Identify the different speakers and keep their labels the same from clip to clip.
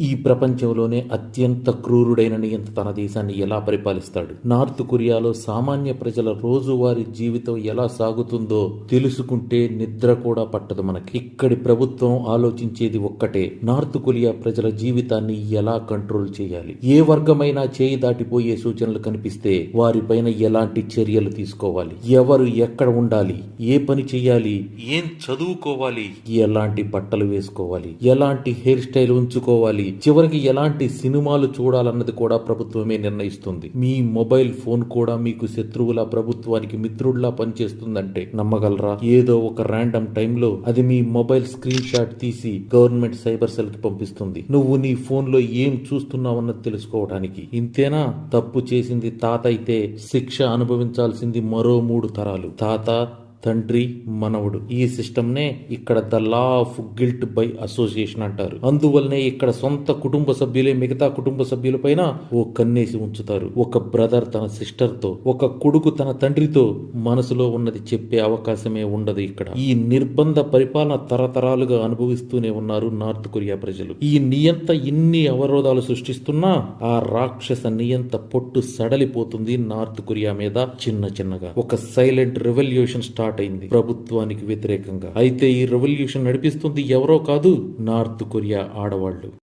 Speaker 1: ఈ ప్రపంచంలోనే అత్యంత క్రూరుడైన నియంత తన దేశాన్ని ఎలా పరిపాలిస్తాడు? నార్త్ కొరియాలో సామాన్య ప్రజల రోజువారి జీవితం ఎలా సాగుతుందో తెలుసుకుంటే నిద్ర కూడా పట్టదు మనకి. ఇక్కడి ప్రభుత్వం ఆలోచించేది ఒక్కటే నార్త్ కొరియా ప్రజల జీవితాన్ని ఎలా కంట్రోల్ చేయాలి? ఏ వర్గమైనా చేయి దాటిపోయే సూచనలు కనిపిస్తే వారిపైన ఎలాంటి చర్యలు తీసుకోవాలి? ఎవరు ఎక్కడ ఉండాలి? ఏ పని చేయాలి? ఏం చదువుకోవాలి? ఎలాంటి బట్టలు వేసుకోవాలి? ఎలాంటి హెయిర్ స్టైల్ ఉంచుకోవాలి? చివరికి ఎలాంటి సినిమాలు చూడాలన్నది కూడా ప్రభుత్వమే నిర్ణయిస్తుంది. మీ మొబైల్ ఫోన్ కూడా మీకు శత్రువుల ప్రభుత్వానికి మిత్రుడిలా పనిచేస్తుందంటే నమ్మగలరా? ఏదో ఒక ర్యాండమ్ టైంలో అది మీ మొబైల్ స్క్రీన్ షాట్ తీసి గవర్నమెంట్ సైబర్ సెల్కి పంపిస్తుంది. నువ్వు నీ ఫోన్లో ఏం చూస్తున్నావన్నది తెలుసుకోవడానికి. ఇంతేనా? తప్పు చేసింది తాత అయితే శిక్ష అనుభవించాల్సింది మరో మూడు తరాలు. తాత తండ్రి మనవడు. ఈ సిస్టమ్ నే ఇక్కడ the law of guilt by association అంటారు. అందువల్లనే ఇక్కడ సొంత కుటుంబ సభ్యులే మిగతా కుటుంబ సభ్యులపైన ఓ కన్నేసి ఉంచుతారు. ఒక బ్రదర్ తన సిస్టర్తో ఒక కొడుకు తన తండ్రితో మనసులో ఉన్నది చెప్పే అవకాశమే ఉండదు ఇక్కడ. ఈ నిర్బంధ పరిపాలన తరతరాలుగా అనుభవిస్తూనే ఉన్నారు నార్త్ కొరియా ప్రజలు. ఈ నియంత ఇన్ని అవరోధాలు సృష్టిస్తున్నా ఆ రాక్షస నియంత పొట్టు సడలిపోతుంది నార్త్ కొరియా మీద చిన్న చిన్నగా. ఒక సైలెంట్ రెవల్యూషన్ స్టార్ట్ అయింది ప్రభుత్వానికి వ్యతిరేకంగా. అయితే ఈ రెవల్యూషన్ నడిపిస్తుంది ఎవరో కాదు నార్త్ కొరియా ఆడవాళ్ళు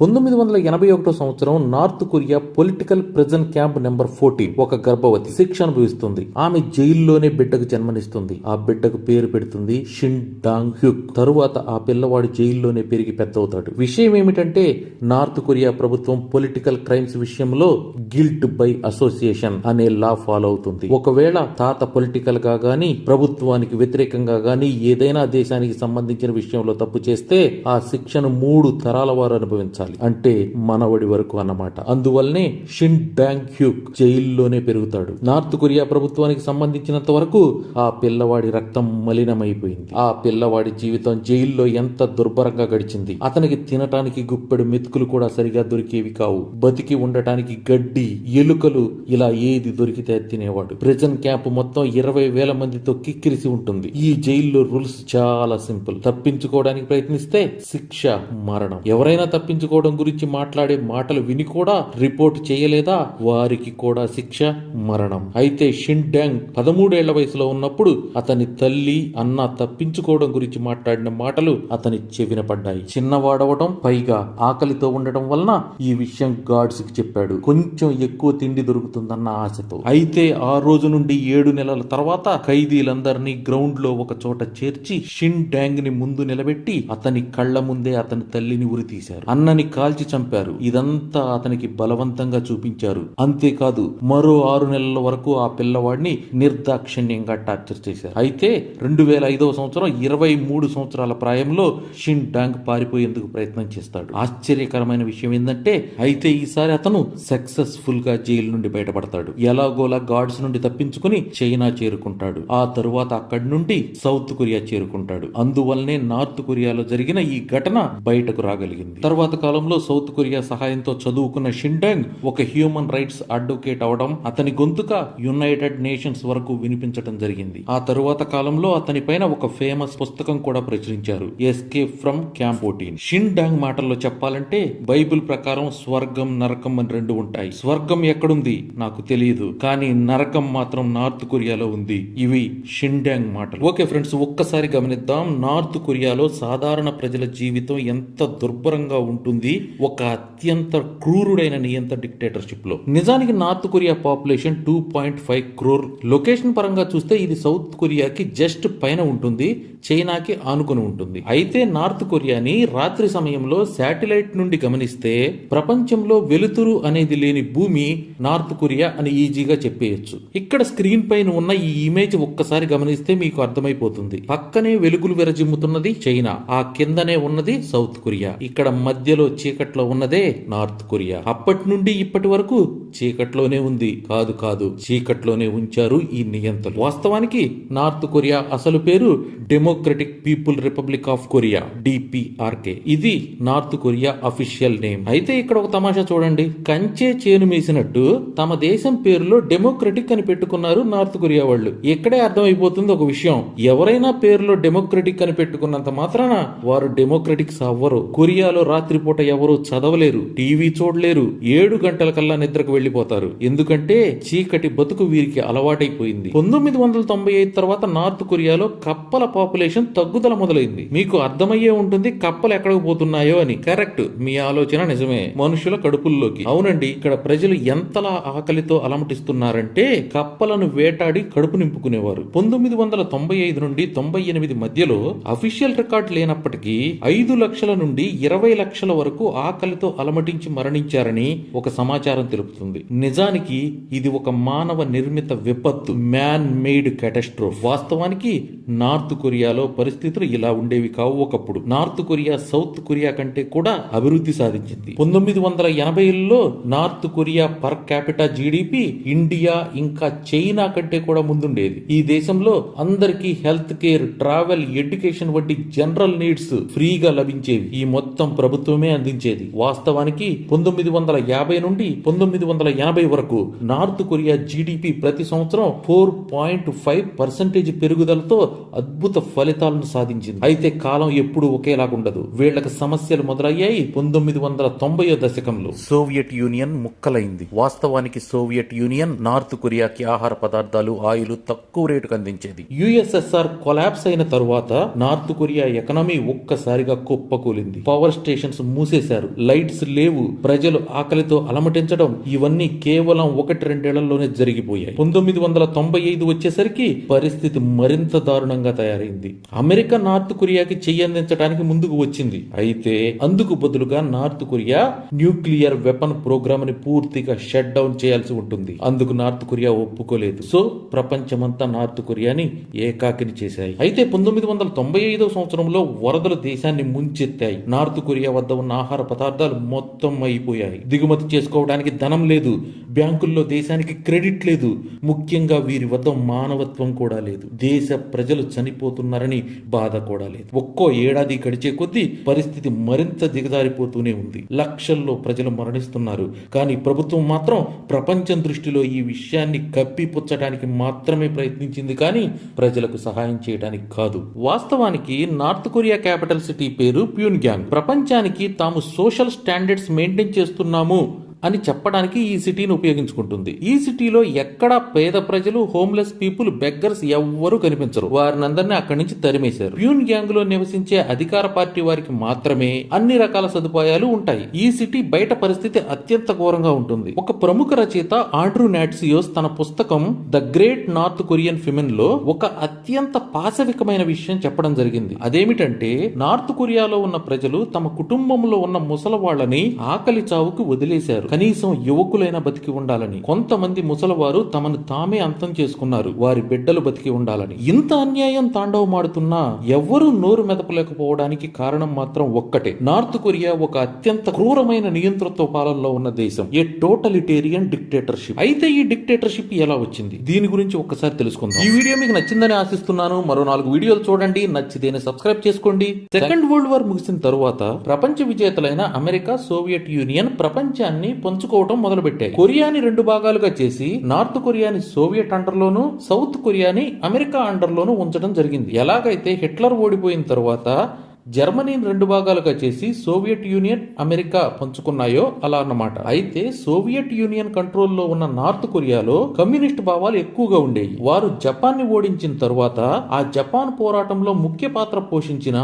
Speaker 1: పంతొమ్మిది వందల ఎనభై ఒకటో సంవత్సరం north Korea political prison camp number fourteen ఒక గర్భవతి శిక్ష అనుభవిస్తుంది. ఆమె జైల్లోనే బిడ్డకు జన్మనిస్తుంది. ఆ బిడ్డకు పేరు పెడుతుంది షిన్ డాంగ్ హ్యుక్. తరువాత ఆ పిల్లవాడు జైల్లోనే పెరిగి పెద్దవుతాడు. విషయం ఏమిటంటే నార్త్ కొరియా ప్రభుత్వం పొలిటికల్ క్రైమ్స్ విషయంలో గిల్ట్ బై అసోసియేషన్ అనే లా ఫాలో అవుతుంది. ఒకవేళ తాత పొలిటికల్గా గాని ప్రభుత్వానికి వ్యతిరేకంగా గాని ఏదైనా దేశానికి సంబంధించిన విషయంలో తప్పు చేస్తే ఆ శిక్షను మూడు తరాల వారు అనుభవించాలి. అంటే మనవడి వరకు అన్నమాట. అందువల్లనే షిన్ డాంగ్ హ్యూక్ జైల్లోనే పెరుగుతాడు. నార్త్ కొరియా ప్రభుత్వానికి సంబంధించినంత వరకు ఆ పిల్లవాడి రక్తం మలినమైపోయింది. ఆ పిల్లవాడి జీవితం జైల్లో ఎంత దుర్భరంగా గడిచింది. అతనికి తినటానికి గుప్పెడు మెతుకులు కూడా సరిగా దొరికేవి కావు. బతికి ఉండటానికి గడ్డి ఎలుకలు ఇలా ఏది దొరికితే తినేవాడు. ప్రిజన్ క్యాంప్ మొత్తం ఇరవై వేల మందితో కిక్కిరిసి ఉంటుంది. ఈ జైల్లో రూల్స్ చాలా సింపుల్. తప్పించుకోవడానికి ప్రయత్నిస్తే శిక్ష మరణం. ఎవరైనా తప్పించుకో తప్పించుకోవడం గురించి మాట్లాడే మాటలు విని కూడా రిపోర్ట్ చేయలేదా? వారికి కూడా శిక్ష మరణం. అయితే షిన్ డాంగ్ పదమూడేళ్ళ వయసులో ఉన్నప్పుడు అతని తల్లి అన్న తప్పించుకోవడం గురించి మాట్లాడిన మాటలు అతని చెవిన పడ్డాయి. చిన్నవాడవటం పైగా ఆకలితో ఉండటం వలన ఈ విషయం గాడ్స్కి చెప్పాడు. కొంచెం ఎక్కువ తిండి దొరుకుతుందన్న ఆశతో. అయితే ఆ రోజు నుండి ఏడు నెలల తర్వాత ఖైదీలందరినీ గ్రౌండ్లో ఒక చోట చేర్చి షిన్ డ్యాంగ్ని ముందు నిలబెట్టి అతని కళ్ళ ముందే అతని తల్లిని ఉరితీశారు. అన్నని కాల్చి చంపారు. ఇదంతా అతనికి బలవంతంగా చూపించారు. అంతేకాదు మరో ఆరు నెలల వరకు ఆ పిల్లవాడిని నిర్దాక్షిణ్యంగా టార్చర్ చేశారు. అయితే రెండు వేల ఐదవ సంవత్సరం ఇరవై మూడు సంవత్సరాల ప్రాయంలో షిన్ డాంగ్ పారిపోయేందుకు ప్రయత్నం చేస్తాడు. ఆశ్చర్యకరమైన విషయం ఏంటంటే అయితే ఈసారి అతను సక్సెస్ఫుల్గా జైలు నుండి బయటపడతాడు. ఎలాగోలా గాడ్స్ నుండి తప్పించుకుని చైనా చేరుకుంటాడు. ఆ తరువాత అక్కడి నుండి సౌత్ కొరియా చేరుకుంటాడు. అందువల్లనే నార్త్ కొరియాలో జరిగిన ఈ ఘటన బయటకు రాగలిగింది. తర్వాత కాలంలో సౌత్ కొరియా సహాయంతో చదువుకున్న షిండాంగ్ ఒక హ్యూమన్ రైట్స్ అడ్వకేట్ అవడం అతని గొంతుక యునైటెడ్ నేషన్స్ వరకు వినిపించడం జరిగింది. ఆ తరువాత కాలంలో అతని పైన ఒక ఫేమస్ పుస్తకం కూడా ప్రచురించారు. Escape from camp fourteen Shin Dong మాటల్లో చెప్పాలంటే బైబిల్ ప్రకారం స్వర్గం నరకం అని రెండు ఉంటాయి. స్వర్గం ఎక్కడుంది? నాకు తెలియదు కానీ నరకం మాత్రం నార్త్ కొరియాలో ఉంది. ఇవి షిండాంగ్ మాటలు. ఓకే ఫ్రెండ్స్ ఒక్కసారి గమనిద్దాం. నార్త్ కొరియాలో సాధారణ ప్రజల జీవితం ఎంత దుర్భరంగా ఉంటుంది ఒక అత్యంత క్రూరుడైన నియంత డిక్టేటర్షిప్లో నిజానికి north Korea population two point five crore location పరంగా చూస్తే ఇది సౌత్ కొరియాకి జస్ట్ పైన ఉంటుంది. చైనాకి ఆనుకుని ఉంటుంది. అయితే నార్త్ కొరియాని రాత్రి సమయంలో శాటిలైట్ నుండి గమనిస్తే ప్రపంచంలో వెలుతురు అనేది లేని భూమి నార్త్ కొరియా అని ఈజీగా చెప్పేయచ్చు. ఇక్కడ స్క్రీన్ పైన ఉన్న ఈ ఇమేజ్ ఒక్కసారి గమనిస్తే మీకు అర్థమైపోతుంది. పక్కనే వెలుగులు విరజిమ్ముతున్నది చైనా ఆ కిందనే ఉన్నది సౌత్ కొరియా. ఇక్కడ మధ్యలో చీకట్లో ఉన్నదే నార్త్ కొరియా. అప్పటి నుండి ఇప్పటి వరకు చీకట్లోనే ఉంది. కాదు కాదు చీకట్లోనే ఉంచారు ఈ నియంత్రణ వాస్తవానికి నార్త్ కొరియా అసలు పేరు demo democratic people republic of Korea DPRK ఇది నార్త్ కొరియా అఫీషియల్ నేమ్ అయితే ఇక్కడ ఒక తమాషా చూడండి. కంచే చేను మేసినట్టు తమ దేశం పేరులో డెమోక్రటిక్ అని పెట్టుకున్నారు నార్త్ కొరియా వాళ్ళు. ఇక్కడే అర్థమైపోతుంది ఒక విషయం. ఎవరైనా పేరులో డెమోక్రటిక్ అని పెట్టుకున్నంత మాత్రాన వారు డెమోక్రటిక్స్ అవ్వరు కొరియాలో రాత్రిపూట ఎవరు చదవలేరు. టీవీ చూడలేరు. ఏడు గంటల కల్లా నిద్రకు వెళ్ళిపోతారు ఎందుకంటే చీకటి బతుకు వీరికి అలవాటైపోయింది. పంతొమ్మిది వందల తొంభై ఐదు తర్వాత నార్త్ కొరియాలో కప్పల పాపులేషన్ తగ్గుదల మొదలైంది. మీకు అర్థమయ్యే ఉంటుంది కప్పలు ఎక్కడికి పోతున్నాయో అని. కరెక్ట్ మీ ఆలోచన నిజమే. మనుషుల కడుపుల్లోకి. అవునండి ఇక్కడ ప్రజలు ఎంతలా ఆకలితో అలమటిస్తున్నారంటే కప్పలను వేటాడి కడుపు నింపుకునేవారు. పంతొమ్మిది వందల తొంభై ఐదు నుండి తొంభై ఎనిమిది మధ్యలో అఫీషియల్ రికార్డ్ లేనప్పటికీ ఐదు లక్షల నుండి ఇరవై లక్షల వరకు ఆకలితో అలమటించి మరణించారని ఒక సమాచారం తెలుపుతుంది. నిజానికి ఇది ఒక మానవ నిర్మిత విపత్తు. మ్యాన్ మేడ్ కెటస్ట్రోఫ్ వాస్తవానికి నార్త్ కొరియా కొరియాలో పరిస్థితులు ఇలా ఉండేవి కావు ఒకప్పుడు. నార్త్ కొరియా సౌత్ కొరియా కంటే కూడా అభివృద్ధి సాధించింది. పంతొమ్మిది వందల ఎనభైలో north Korea per capita GDP India ఇంకా చైనా కంటే కూడా ముందుండేది. ఈ దేశంలో అందరికీ హెల్త్ కేర్ ట్రావెల్ ఎడ్యుకేషన్ వంటి జనరల్ నీడ్స్ ఫ్రీగా లభించేవి. ఈ మొత్తం ప్రభుత్వమే అందించేది. వాస్తవానికి పంతొమ్మిది వందల యాభై నుండి పంతొమ్మిది వందల ఎనభై వరకు నార్త్ కొరియా జీడిపి ప్రతి సంవత్సరం ఫోర్ పాయింట్ ఫైవ్ పర్సెంటేజ్ పెరుగుదలతో అద్భుత ఫలితాలను సాధించింది. అయితే కాలం ఎప్పుడూ ఒకేలాగుండదు వీళ్ళకు సమస్యలు మొదలయ్యాయి పంతొమ్మిది వందల తొంభై దశకంలో. సోవియట్ యూనియన్ ముక్కలైంది. వాస్తవానికి సోవియట్ యూనియన్ నార్త్ కొరియాకి ఆహార పదార్థాలు ఆయిల్ తక్కువ రేటుకు అందించేది. యుఎస్ఎస్ఆర్ కొలాప్స్ అయిన తరువాత నార్త్ కొరియా ఎకనామీ ఒక్కసారిగా కుప్పకూలింది. పవర్ స్టేషన్స్ మూసేశారు. లైట్స్ లేవు. ప్రజలు ఆకలితో అలమటించడం ఇవన్నీ కేవలం ఒకటి రెండేళ్ళలోనే జరిగిపోయాయి. పంతొమ్మిది వందల తొంభై ఐదు వచ్చేసరికి పరిస్థితి మరింత దారుణంగా తయారైంది. అమెరికా నార్త్ కొరియాకి చెయ్యి అందించడానికి ముందుకు వచ్చింది. అయితే అందుకు బదులుగా నార్త్ కొరియా న్యూక్లియర్ వెపన్ ప్రోగ్రామ్ని పూర్తిగా షట్ డౌన్ చేయాల్సి ఉంటుంది. అందుకు నార్త్ కొరియా ఒప్పుకోలేదు. సో ప్రపంచమంతా నార్త్ కొరియాని ఏకాకిని చేశాయి. అయితే పంతొమ్మిది వందల తొంభై ఐదవ సంవత్సరంలో వరదలు దేశాన్ని ముంచెత్తాయి. నార్త్ కొరియా వద్ద ఉన్న ఆహార పదార్థాలు మొత్తం అయిపోయాయి. దిగుమతి చేసుకోవడానికి ధనం లేదు. బ్యాంకుల్లో దేశానికి క్రెడిట్ లేదు. ముఖ్యంగా వీరి వద్ద మానవత్వం కూడా లేదు. దేశ ప్రజలు చనిపోతున్నారు చనిపోతున్నారని బాధ కూడా లేదు. ఒక్కో ఏడాది గడిచే కొద్దీ పరిస్థితి మరింత దిగజారిపోతూనే ఉంది. లక్షల్లో ప్రజలు మరణిస్తున్నారు. కానీ ప్రభుత్వం మాత్రం ప్రపంచం దృష్టిలో ఈ విషయాన్ని కప్పిపుచ్చడానికి మాత్రమే ప్రయత్నించింది కానీ ప్రజలకు సహాయం చేయడానికి కాదు. వాస్తవానికి నార్త్ కొరియా క్యాపిటల్ సిటీ పేరు ప్యూన్ గ్యాంగ్ ప్రపంచానికి తాము సోషల్ స్టాండర్డ్స్ మెయింటైన్ చేస్తున్నాము. అని చెప్పడానికి ఈ సిటీని ఉపయోగించుకుంటుంది. ఈ సిటీలో ఎక్కడా పేద ప్రజలు హోమ్లెస్ పీపుల్ బెగ్గర్స్ ఎవ్వరూ కనిపించరు. వారినందరినీ అక్కడి నుంచి తరిమేశారు. ప్యూన్ గ్యాంగ్లో నివసించే అధికార పార్టీ వారికి మాత్రమే అన్ని రకాల సదుపాయాలు ఉంటాయి. ఈ సిటీ బయట పరిస్థితి అత్యంత ఘోరంగా ఉంటుంది. ఒక ప్రముఖ రచయిత ఆండ్రూ నాట్సియోస్ తన పుస్తకం ద గ్రేట్ నార్త్ కొరియన్ ఫిమెన్లో ఒక అత్యంత పాశవికమైన విషయం చెప్పడం జరిగింది. అదేమిటంటే నార్త్ కొరియాలో ఉన్న ప్రజలు తమ కుటుంబంలో ఉన్న ముసలవాళ్ళని ఆకలి చావుకు వదిలేశారు. కనీసం యువకులైన బతికి ఉండాలని. కొంతమంది ముసలవారు తమను తామే అంతం చేసుకున్నారు. వారి బిడ్డలు బతికి ఉండాలని. ఇంత అన్యాయం తాండవమాడుతున్నా ఎవ్వరూ నోరు మెదపలేకపోవడానికి కారణం మాత్రం ఒక్కటే. నార్త్ కొరియా ఒక అత్యంత క్రూరమైన నియంతృత్వ పాలనలో ఉన్న దేశం. A totalitarian dictatorship. అయితే ఈ డిక్టేటర్షిప్ ఎలా వచ్చింది? దీని గురించి ఒక్కసారి తెలుసుకుందాం. ఈ వీడియో మీకు నచ్చిందని ఆశిస్తున్నాను. మరో నాలుగు వీడియోలు చూడండి. నచ్చితేనే సబ్స్క్రైబ్ చేసుకోండి. సెకండ్ వరల్డ్ వార్ ముగిసిన తరువాత ప్రపంచ విజేతలైన అమెరికా సోవియట్ యూనియన్ ప్రపంచాన్ని పంచుకోవడం మొదలుపెట్టాయి. కొరియాని రెండు భాగాలుగా చేసి నార్త్ కొరియాని సోవియట్ అండర్లోను సౌత్ కొరియాని అమెరికా అండర్లోను ఉంచడం జరిగింది. ఎలాగైతే హిట్లర్ ఓడిపోయిన తర్వాత జర్మనీని రెండు భాగాలుగా చేసి సోవియట్ యూనియన్ అమెరికా పంచుకున్నాయో అలా అన్నమాట. అయితే సోవియట్ యూనియన్ కంట్రోల్లో ఉన్న నార్త్ కొరియాలో కమ్యూనిస్ట్ భావాలు ఎక్కువగా ఉండేవి వారు జపాన్ని ఓడించిన తరువాత ఆ జపాన్ పోరాటంలో ముఖ్య పాత్ర పోషించిన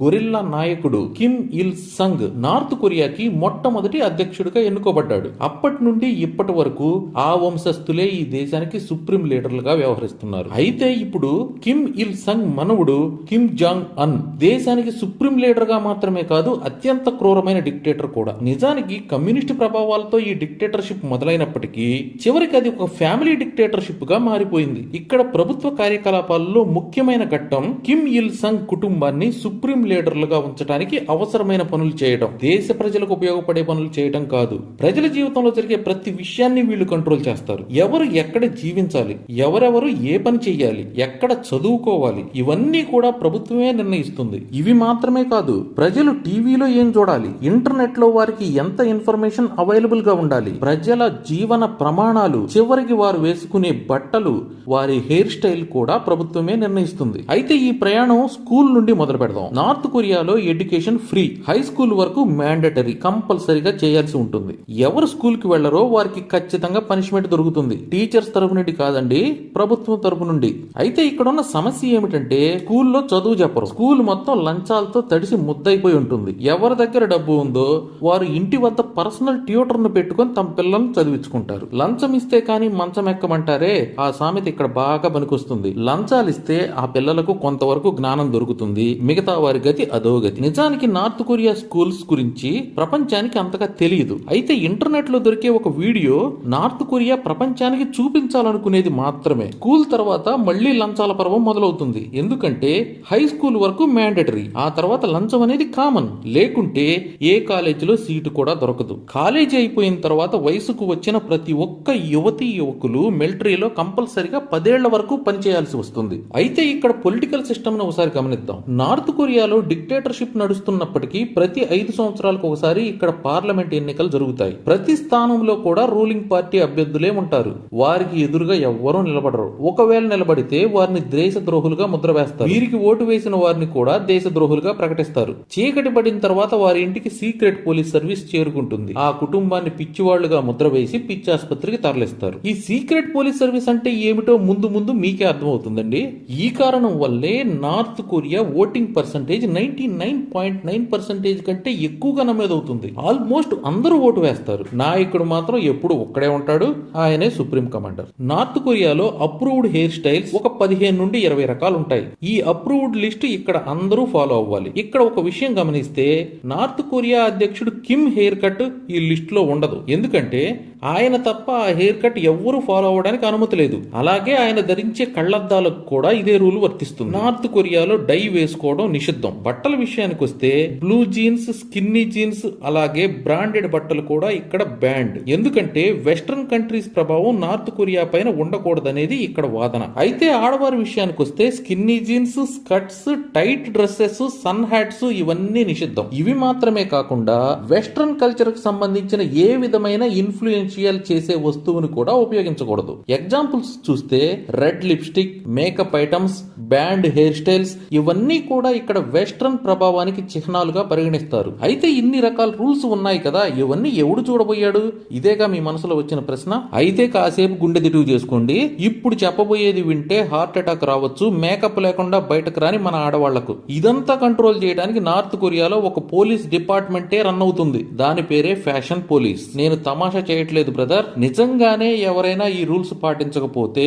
Speaker 1: గొరిల్లా నాయకుడు కిమ్ ఇల్ సంగ్ నార్త్ కొరియాకి మొట్టమొదటి అధ్యక్షుడిగా ఎన్నుకోబడ్డాడు. అప్పటి నుండి ఇప్పటి వరకు ఆ వంశస్థులే ఈ దేశానికి సుప్రీం లీడర్లుగా వ్యవహరిస్తున్నారు. అయితే ఇప్పుడు కిమ్ ఇల్ సంగ్ మనవుడు కిమ్ జాంగ్ అన్ దేశానికి సుప్రీం లీడర్గా మాత్రమే కాదు అత్యంత క్రూరమైన డిక్టేటర్ కూడా. నిజానికి కమ్యూనిస్ట్ ప్రభావాలతో ఈ డిక్టేటర్షిప్ మొదలైనప్పటికీ చివరికి అది ఒక ఫ్యామిలీ డిక్టేటర్షిప్గా మారిపోయింది. ఇక్కడ ప్రభుత్వ కార్యకలాపాల్లో ముఖ్యమైన ఘట్టం కిమ్ ఇల్ సంగ్ కుటుంబాన్ని సుప్రీం లీడర్లుగా ఉంచడానికి అవసరమైన పనులు చేయడం దేశ ప్రజలకు ఉపయోగపడే పనులు చేయడం కాదు. ప్రజల జీవితంలో జరిగే ప్రతి విషయాన్ని వీళ్ళు కంట్రోల్ చేస్తారు. ఎవరు ఎక్కడ జీవించాలి? ఎవరెవరు ఏ పని చేయాలి? ఎక్కడ చదువుకోవాలి? ఇవన్నీ కూడా ప్రభుత్వమే నిర్ణయిస్తుంది. ఇవి మాత్రమే కాదు ప్రజలు టీవీలో ఏం చూడాలి? ఇంటర్నెట్లో వారికి ఎంత ఇన్ఫర్మేషన్ అవైలబుల్గా ఉండాలి? ప్రజల జీవన ప్రమాణాలు చివరికి వారు వేసుకునే బట్టలు వారి హెయిర్ స్టైల్ కూడా ప్రభుత్వమే నిర్ణయిస్తుంది. అయితే ఈ ప్రయాణం స్కూల్ నుండి మొదలు పెడదాం నార్త్ కొరియాలో ఎడ్యుకేషన్ ఫ్రీ హై స్కూల్ వరకు మ్యాండటరీ కంపల్సరీగా చేయాల్సి ఉంటుంది. ఎవరు స్కూల్కి వెళ్ళరో వారికి ఖచ్చితంగా పనిష్మెంట్ దొరుకుతుంది. టీచర్స్ తరపు నుండి కాదండి ప్రభుత్వం తరపు నుండి. అయితే ఇక్కడ ఉన్న సమస్య ఏమిటంటే స్కూల్లో చదువు చెప్పరు. స్కూల్ మొత్తం లంచాలతో తడిసి ముద్దయిపోయి ఉంటుంది. ఎవరి దగ్గర డబ్బు ఉందో వారు ఇంటి వద్ద పర్సనల్ ట్యూటర్ను పెట్టుకొని తమ పిల్లల్ని చదివించుకుంటారు. లంచం ఇస్తే కానీ మంచం ఎక్కమంటారే? ఆ సామెత ఇక్కడ బాగా పనికొస్తుంది. లంచాలు ఇస్తే ఆ పిల్లలకు కొంతవరకు జ్ఞానం దొరుకుతుంది. మిగతా వారికి గతి అదో గతి నిజానికి నార్త్ కొరియా స్కూల్స్ గురించి ప్రపంచానికి అంతగా తెలియదు అయితే ఇంటర్నెట్లో దొరికే ఒక వీడియో నార్త్ కొరియా ప్రపంచానికి చూపించాలనుకునేది మాత్రమే. స్కూల్ తర్వాత మళ్ళీ లంచాల పర్వం మొదలవుతుంది. ఎందుకంటే హై స్కూల్ వరకు మ్యాండటరీ ఆ తర్వాత లంచం అనేది కామన్. లేకుంటే ఏ కాలేజీలో సీటు కూడా దొరకదు. కాలేజీ అయిపోయిన తర్వాత వయసుకు వచ్చిన ప్రతి ఒక్క యువతి యువకులు మిలిటరీలో కంపల్సరిగా పదేళ్ళ వరకు పనిచేయాల్సి వస్తుంది. అయితే ఇక్కడ పొలిటికల్ సిస్టమ్ను ఒకసారి గమనిద్దాం. నార్త్ కొరియాలో డిక్టేటర్షిప్ నడుస్తున్నప్పటికీ ప్రతి ఐదు సంవత్సరాలకు ఒకసారి ఇక్కడ పార్లమెంట్ ఎన్నికలు జరుగుతాయి. ప్రతి స్థానంలో కూడా రూలింగ్ పార్టీ అభ్యర్థులే ఉంటారు. వారికి ఎదురుగా ఎవ్వరూ నిలబడరు. ఒకవేళ నిలబడితే వారిని దేశ ద్రోహులుగా ముద్ర వేస్తారు. వీరికి ఓటు వేసిన వారిని కూడా దేశ ద్రోహులుగా ప్రకటిస్తారు. చీకటి పడిన తర్వాత వారి ఇంటికి సీక్రెట్ పోలీస్ సర్వీస్ చేరుకుంటుంది. ఆ కుటుంబాన్ని పిచ్చివాళ్ళుగా ముద్ర వేసి పిచ్చి ఆసుపత్రికి తరలిస్తారు. ఈ సీక్రెట్ పోలీస్ సర్వీస్ అంటే ఏమిటో ముందు ముందు మీకే అర్థమవుతుందండి. ఈ కారణం వల్లే north Korea voting percentage ninety nine point nine percentage కంటే ఎక్కువగా నమోదవుతుంది ఆల్మోస్ట్ అందరూ ఓటు వేస్తారు. నాయకుడు మాత్రం ఎప్పుడు ఒక్కడే ఉంటాడు. ఆయనే సుప్రీం కమాండర్ నార్త్ కొరియాలో అప్రూవ్డ్ హెయిర్ స్టైల్స్ ఒక పదిహేను నుండి ఇరవై రకాలు ఉంటాయి ఈ అప్రూవ్డ్ లిస్ట్ ఇక్కడ అందరూ ఫాలో అవ్వాలి. ఇక్కడ ఒక విషయం గమనిస్తే నార్త్ కొరియా అధ్యక్షుడు కిమ్ హెయిర్ కట్ ఈ లిస్ట్లో ఉండదు. ఎందుకంటే ఆయన తప్ప ఆ హెయిర్ కట్ ఎవ్వరూ ఫాలో అవ్వడానికి అనుమతి లేదు. అలాగే ఆయన ధరించే కళ్ళద్దాలకు కూడా ఇదే రూల్ వర్తిస్తుంది. నార్త్ కొరియాలో డై వేసుకోవడం నిషిద్ధం. బట్టల విషయానికి వస్తే బ్లూ జీన్స్ స్కిన్నీ జీన్స్ అలాగే బ్రాండెడ్ బట్టలు కూడా ఇక్కడ బ్యాండ్ ఎందుకంటే వెస్ట్రన్ కంట్రీస్ ప్రభావం నార్త్ కొరియా పైన ఉండకూడదనేది ఇక్కడ వాదన. అయితే ఆడవారి విషయానికి వస్తే skinny jeans skirts tight dresses sun hats ఇవన్నీ నిషిద్ధం. ఇవి మాత్రమే కాకుండా వెస్ట్రన్ కల్చర్కు సంబంధించిన ఏ విధమైన ఇన్ఫ్లుయెన్షియల్ చేసే వస్తువును కూడా ఉపయోగించకూడదు. ఎగ్జాంపుల్స్ చూస్తే red lipstick makeup items banned hairstyles ఇవన్నీ కూడా ఇక్కడ వెస్ట్రన్ ప్రభావానికి చిహ్నాలుగా పరిగణిస్తారు. అయితే ఇన్ని రకాల రూల్స్ ఉన్నాయి కదా ఇవన్నీ ఎవడు చూడబోయాడు? ఇదేగా మీ మనసులో వచ్చిన ప్రశ్న. అయితే కాసేపు గుండె దిటువు చేసుకోండి. ఇప్పుడు చెప్పబోయేది వింటే హార్ట్ అటాక్ రావచ్చు మేకప్ లేకుండా బయటకు రాని మన ఆడవాళ్ళకు. ఇదంతా కంట్రోల్ చేయడానికి నార్త్ కొరియాలో ఒక పోలీస్ డిపార్ట్మెంటే రన్ అవుతుంది. దాని పేరే ఫ్యాషన్ పోలీస్. నేను తమాషా చేయట్లేదు బ్రదర్. నిజంగానే ఎవరైనా ఈ రూల్స్ పాటించకపోతే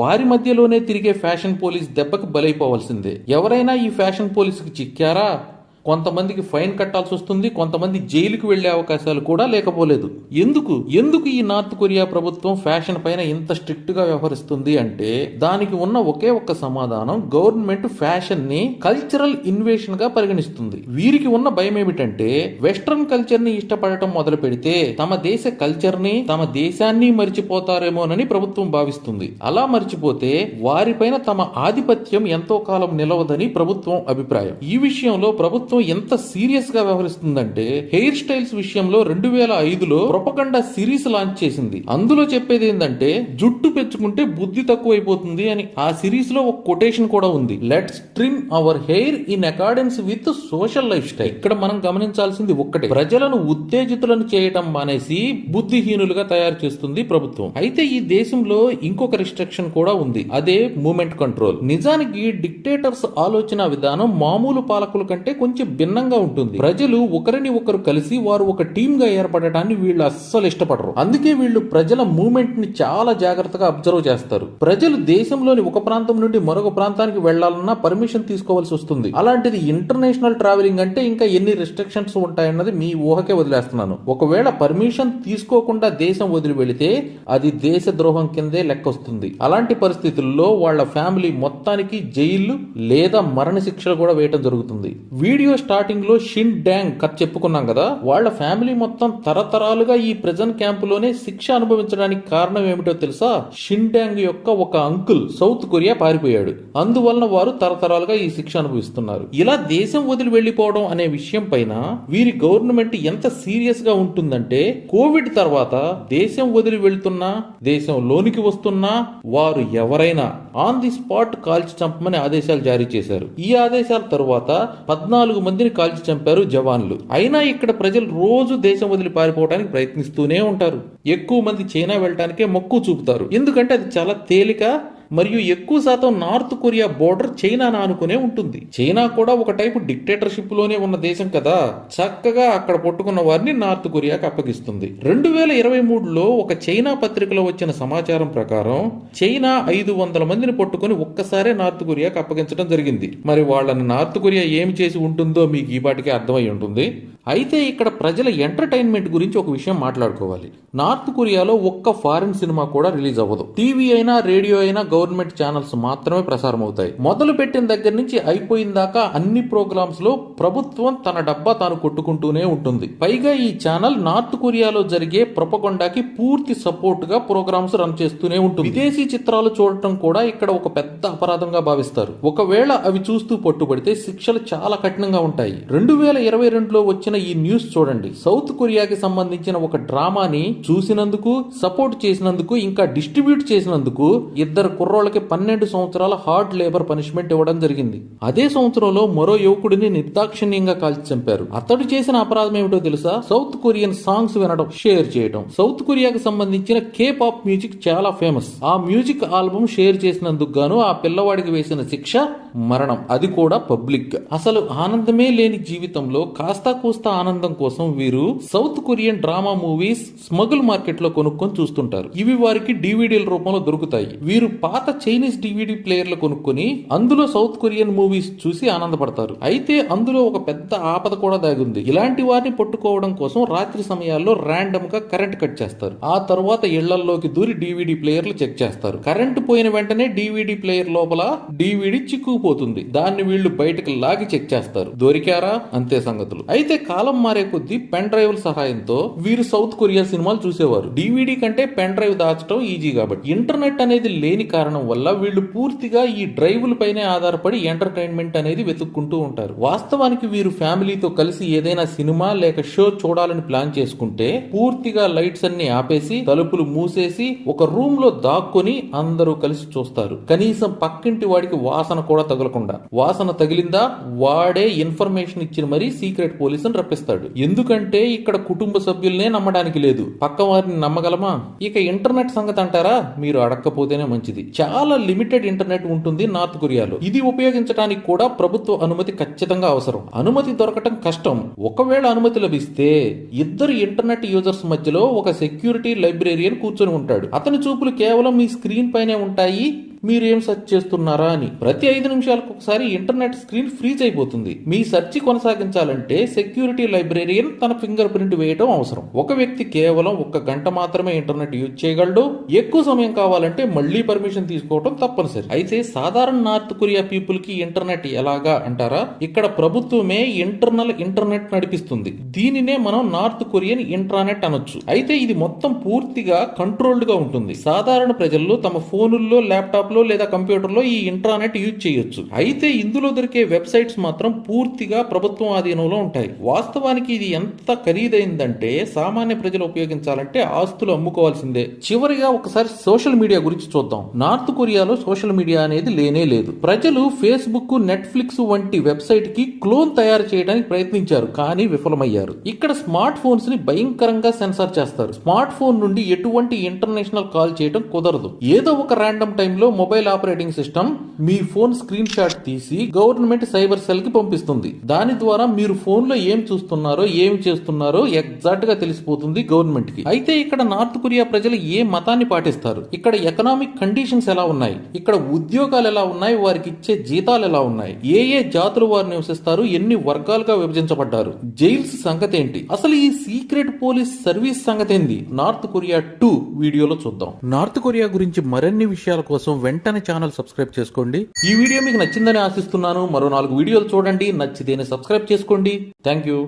Speaker 1: వారి మధ్యలోనే తిరిగే ఫ్యాషన్ పోలీస్ దెబ్బకి బలైపోవాల్సిందే. ఎవరైనా ఈ fashion police que te quer కొంతమందికి ఫైన్ కట్టాల్సి వస్తుంది కొంతమంది జైలుకు వెళ్ళే అవకాశాలు కూడా లేకపోలేదు. ఎందుకు? ఎందుకు ఈ నార్త్ కొరియా ప్రభుత్వం ఫ్యాషన్ పైన ఇంత స్ట్రిక్ట్గా వ్యవహరిస్తుంది అంటే దానికి ఉన్న ఒకే ఒక్క సమాధానం గవర్నమెంట్ ఫ్యాషన్ని కల్చరల్ ఇన్వేషన్గా పరిగణిస్తుంది. వీరికి ఉన్న భయం ఏమిటంటే వెస్ట్రన్ కల్చర్ని ఇష్టపడటం మొదలు పెడితే తమ దేశ కల్చర్ని తమ దేశాన్ని మరిచిపోతారేమోనని ప్రభుత్వం భావిస్తుంది. అలా మర్చిపోతే వారిపైన తమ ఆధిపత్యం ఎంతో కాలం నిలవదని ప్రభుత్వం అభిప్రాయం. ఈ విషయంలో ప్రభుత్వం ఎంత సీరియస్గా వ్యవహరిస్తుందంటే హెయిర్ స్టైల్స్ విషయంలో రెండు వేల ఐదులో ప్రొపగండా సిరీస్ లాంచ్ చేసింది. అందులో చెప్పేది ఏంటంటే జుట్టు పెంచుకుంటే బుద్ధి తక్కువైపోతుంది అని ఆ సిరీస్లో ఒక కొటేషన్ కూడా ఉంది. Let's trim our hair in accordance with social lifestyle ఇక్కడ మనం గమనించాల్సింది ఒక్కటే. ప్రజలను ఉత్తేజితులను చేయటం మానేసి బుద్ధిహీనులుగా తయారు చేస్తుంది ప్రభుత్వం. అయితే ఈ దేశంలో ఇంకొక రిస్ట్రిక్షన్ కూడా ఉంది. అదే మూమెంట్ కంట్రోల్ నిజానికి డిక్టేటర్స్ ఆలోచన విధానం మామూలు పాలకుల కంటే కొంచెం నుంచి భిన్నంగా ఉంటుంది. ప్రజలు ఒకరిని ఒకరు కలిసి వారు ఒక టీమ్గా ఏర్పడటాన్ని వీళ్ళు అస్సలు ఇష్టపడరు. అందుకే వీళ్ళు ప్రజల మూమెంట్ని చాలా జాగ్రత్తగా అబ్జర్వ్ చేస్తారు. ప్రజలు దేశంలోని ఒక ప్రాంతం నుండి మరొక ప్రాంతానికి వెళ్ళాలన్నా పర్మిషన్ తీసుకోవాల్సి వస్తుంది. అలాంటిది ఇంటర్నేషనల్ ట్రావెలింగ్ అంటే ఇంకా ఎన్ని రిస్ట్రిక్షన్స్ ఉంటాయన్నది మీ ఊహకే వదిలేస్తున్నాను. ఒకవేళ పర్మిషన్ తీసుకోకుండా దేశం వదిలి వెళితే అది దేశ ద్రోహం కిందే లెక్కొస్తుంది. అలాంటి పరిస్థితుల్లో వాళ్ళ ఫ్యామిలీ మొత్తానికి జైలు లేదా మరణశిక్షలు కూడా వేయటం జరుగుతుంది. వీడియో వీడియో స్టార్టింగ్లో షిన్ డ్యాంగ్ కథ చెప్పుకున్నాం కదా వాళ్ళ ఫ్యామిలీ మొత్తం తరతరాలుగా ఈ ప్రెజెంట్ క్యాంపులోనే శిక్ష అనుభవించడానికి కారణం ఏమిటో తెలుసా? షిన్ డ్యాంగ్ యొక్క ఒక అంకుల్ సౌత్ కొరియా పారిపోయాడు. అందువలన వారు తరతరాలుగా ఈ శిక్ష అనుభవిస్తున్నారు. ఇలా దేశం వదిలి వెళ్ళిపోవడం అనే విషయం పైన వీరి గవర్నమెంట్ ఎంత సీరియస్గా ఉంటుందంటే కోవిడ్ తర్వాత దేశం వదిలి వెళ్తున్నా దేశం లోనికి వస్తున్నా వారు ఎవరైనా ఆన్ ది స్పాట్ కాల్చి చంపమని ఆదేశాలు జారీ చేశారు. ఈ ఆదేశాల తరువాత పద్నాలుగు మందిని కాల్చి చంపారు జవాన్లు. అయినా ఇక్కడ ప్రజలు రోజు దేశం వదిలి పారిపోవడానికి ప్రయత్నిస్తూనే ఉంటారు. ఎక్కువ మంది చైనా వెళ్ళటానికే మక్కువ చూపుతారు. ఎందుకంటే అది చాలా తేలిక మరియు ఎక్కువ శాతం నార్త్ కొరియా బోర్డర్ చైనా ఆనుకునే ఉంటుంది. చైనా కూడా ఒక టైపు డిక్టేటర్షిప్లోనే ఉన్న దేశం కదా. చక్కగా అక్కడ పట్టుకున్న వారిని నార్త్ కొరియాకి అప్పగిస్తుంది. రెండు వేల ఇరవై మూడులో ఒక చైనా పత్రికలో వచ్చిన సమాచారం ప్రకారం చైనా ఐదు వందల మందిని పట్టుకుని ఒక్కసారే నార్త్ కొరియాకి అప్పగించడం జరిగింది. మరి వాళ్ళని నార్త్ కొరియా ఏమి చేసి ఉంటుందో మీకు ఈ పాటికే అర్థమై ఉంటుంది. అయితే ఇక్కడ ప్రజల ఎంటర్టైన్మెంట్ గురించి ఒక విషయం మాట్లాడుకోవాలి. నార్త్ కొరియాలో ఒక్క ఫారిన్ సినిమా కూడా రిలీజ్ అవ్వదు. టీవీ అయినా రేడియో అయినా గవర్నమెంట్ ఛానల్స్ మాత్రమే ప్రసారం అవుతాయి. మొదలు పెట్టిన దగ్గర నుంచి అయిపోయిన దాకా అన్ని ప్రోగ్రామ్స్లో ప్రభుత్వం తన డబ్బా తాను కొట్టుకుంటూనే ఉంటుంది. పైగా ఈ ఛానల్ నార్త్ కొరియాలో జరిగే ప్రొపగొండాకి పూర్తి సపోర్ట్గా ప్రోగ్రామ్స్ రన్ చేస్తూనే ఉంటుంది. విదేశీ చిత్రాలు చూడటం కూడా ఇక్కడ ఒక పెద్ద అపరాధంగా భావిస్తారు. ఒకవేళ అవి చూస్తూ పట్టుబడితే శిక్షలు చాలా కఠినంగా ఉంటాయి. రెండు వేల ఇరవై రెండులో వచ్చిన ఈ న్యూస్ చూడండి. సౌత్ కొరియాకి సంబంధించిన ఒక డ్రామాని చూసినందుకు సపోర్ట్ చేసినందుకు ఇంకా డిస్ట్రిబ్యూట్ చేసినందుకు ఇద్దరు కుర్రోళ్ళకి పన్నెండు సంవత్సరాల హార్డ్ లేబర్ పనిష్మెంట్ ఇవ్వడం జరిగింది. అదే సంవత్సరంలో మరో యువకుడిని నిర్దాక్షిణ్యంగా కాల్చి చంపారు. అతడు చేసిన అపరాధం ఏమిటో తెలుసా? సౌత్ కొరియన్ సాంగ్స్ వినడం షేర్ చేయడం. సౌత్ కొరియాకి సంబంధించిన కే పాప్ మ్యూజిక్ చాలా ఫేమస్. ఆ మ్యూజిక్ ఆల్బమ్ షేర్ చేసినందుకు గాను ఆ పిల్లవాడికి వేసిన శిక్ష మరణం. అది కూడా పబ్లిక్ అసలు ఆనందమే లేని జీవితంలో కాస్తా కూస్తా ఆనందం కోసం వీరు south Korean drama movies smuggle మార్కెట్లో కొనుక్కొని చూస్తుంటారు. ఇవి వారికి డివిడీల రూపంలో దొరుకుతాయి. వీరు పాత చైనీస్ డివిడి ప్లేయర్లు కొనుక్కొని అందులో సౌత్ కొరియన్ మూవీస్ చూసి ఆనందపడతారు. అయితే అందులో ఒక పెద్ద ఆపద కూడా దాగుంది. ఇలాంటి వారిని పట్టుకోవడం కోసం రాత్రి సమయాల్లో ర్యాండమ్గా కరెంట్ కట్ చేస్తారు. ఆ తర్వాత ఇళ్ళలోకి దూరి డివిడి ప్లేయర్లు చెక్ చేస్తారు. కరెంట్ పోయిన వెంటనే డివిడి ప్లేయర్ లోపల డివిడి చిక్కుకుపోతుంది. దాన్ని వీళ్ళు బయటకు లాగి చెక్ చేస్తారు. దొరికారా? అంతే సంగతులు. అయితే కాలం మారే కొద్దీ పెన్ డ్రైవ్ల సహాయంతో వీరు సౌత్ కొరియా సినిమాలు చూసేవారు. డివిడి కంటే పెన్ డ్రైవ్ దాచడం ఈజీ కాబట్టి. ఇంటర్నెట్ అనేది లేని కారణం వల్ల వీళ్ళు పూర్తిగా ఈ డ్రైవ్ల పైనే ఆధారపడి ఎంటర్టైన్మెంట్ అనేది వెతుక్కుంటూ ఉంటారు. వాస్తవానికి వీరు ఫ్యామిలీతో కలిసి ఏదైనా సినిమా లేక షో చూడాలని ప్లాన్ చేసుకుంటే పూర్తిగా లైట్స్ అన్ని ఆపేసి తలుపులు మూసేసి ఒక రూమ్లో దాక్కుని అందరూ కలిసి చూస్తారు. కనీసం పక్కింటి వాడికి వాసన కూడా తగలకుండా. వాసన తగిలిందా? వాడే ఇన్ఫర్మేషన్ ఇచ్చిన మరీ సీక్రెట్ పోలీసును రప్పిస్తాడు. ఎందుకంటే ఇక్కడ కుటుంబ సభ్యులనే నమ్మడానికి లేదు. పక్క వారిని నమ్మగలమా? ఇక ఇంటర్నెట్ సంగతి అంటారా? మీరు అడక్కపోతేనే మంచిది. చాలా లిమిటెడ్ ఇంటర్నెట్ ఉంటుంది నార్త్ కొరియాలో. ఇది ఉపయోగించడానికి కూడా ప్రభుత్వ అనుమతి ఖచ్చితంగా అవసరం. అనుమతి దొరకటం కష్టం. ఒకవేళ అనుమతి లభిస్తే ఇద్దరు ఇంటర్నెట్ యూజర్స్ మధ్యలో ఒక సెక్యూరిటీ లైబ్రేరియన్ కూర్చొని ఉంటాడు. అతని చూపులు కేవలం మీ స్క్రీన్ పైనే ఉంటాయి. మీరేం సెర్చ్ చేస్తున్నారా అని ప్రతి ఐదు నిమిషాలకు ఒకసారి ఇంటర్నెట్ స్క్రీన్ ఫ్రీజ్ అయిపోతుంది. మీ సెర్చ్ కొనసాగించాలంటే సెక్యూరిటీ లైబ్రేరియన్ తన ఫింగర్ ప్రింట్ వేయడం అవసరం. ఒక వ్యక్తి కేవలం ఒక్క గంట మాత్రమే ఇంటర్నెట్ యూజ్ చేయగలడు. ఎక్కువ సమయం కావాలంటే మళ్ళీ పర్మిషన్ తీసుకోవడం తప్పనిసరి. అయితే సాధారణ నార్త్ కొరియా పీపుల్కి ఇంటర్నెట్ ఎలాగా అంటారా? ఇక్కడ ప్రభుత్వమే ఇంటర్నల్ ఇంటర్నెట్ నడిపిస్తుంది. దీనినే మనం నార్త్ కొరియన్ ఇంట్రానెట్ అనొచ్చు. అయితే ఇది మొత్తం పూర్తిగా కంట్రోల్డ్గా ఉంటుంది. సాధారణ ప్రజల్లో తమ ఫోనుల్లో ల్యాప్టాప్ ల్యాప్టాప్లో లేదా కంప్యూటర్లో ఈ ఇంట్రానెట్ యూజ్ చేయొచ్చు. అయితే ఇందులో దొరికే వెబ్సైట్స్ మాత్రం పూర్తిగా ప్రభుత్వం ఆధీనంలో ఉంటాయి. వాస్తవానికి ఇది ఎంత ఖరీదైందంటే సామాన్య ప్రజలు ఉపయోగించాలంటే ఆస్తులు అమ్ముకోవాల్సిందే. చివరిగా ఒకసారి సోషల్ మీడియా గురించి చూద్దాం. నార్త్ కొరియాలో సోషల్ మీడియా అనేది లేనే లేదు. ప్రజలు ఫేస్బుక్ నెట్ఫ్లిక్స్ వంటి వెబ్సైట్కి క్లోన్ తయారు చేయడానికి ప్రయత్నించారు కానీ విఫలమయ్యారు. ఇక్కడ స్మార్ట్ ఫోన్స్ని భయంకరంగా సెన్సార్ చేస్తారు. స్మార్ట్ ఫోన్ నుండి ఎటువంటి ఇంటర్నేషనల్ కాల్ చేయడం కుదరదు. ఏదో ఒక ర్యాండమ్ టైంలో మొబైల్ ఆపరేటింగ్ సిస్టమ్ మీ ఫోన్ స్క్రీన్ షాట్ తీసి గవర్నమెంట్ సైబర్ సెల్కి పంపిస్తుంది. దాని ద్వారా మీరు ఫోన్లో ఏం చూస్తున్నారో ఏం చేస్తున్నారో ఎగ్జాక్ట్గా తెలిసిపోతుంది గవర్నమెంట్కి. అయితే ఇక్కడ నార్త్ కొరియా ప్రజలు ఏ మతాన్ని పాటిస్తారు? ఇక్కడ ఎకనామిక్ కండిషన్స్ ఎలా ఉన్నాయి? ఇక్కడ ఉద్యోగాలు ఎలా ఉన్నాయి? వారికి ఇచ్చే జీతాలు ఎలా ఉన్నాయి? ఏ ఏ జాతులు వారు నివసిస్తారు? ఎన్ని వర్గాలుగా విభజించబడ్డారు? జైల్స్ సంగతి ఏంటి? అసలు ఈ సీక్రెట్ పోలీస్ సర్వీస్ సంగతి ఏంది? నార్త్ కొరియా టూ వీడియోలో చూద్దాం. నార్త్ కొరియా గురించి మరిన్ని విషయాల కోసం వెంటనే ఛానల్ సబ్స్క్రైబ్ చేసుకోండి. ఈ వీడియో మీకు నచ్చిందని ఆశిస్తున్నాను. మరో నాలుగు వీడియోలు చూడండి. నచ్చితేనే సబ్స్క్రైబ్ చేసుకోండి. Thank you.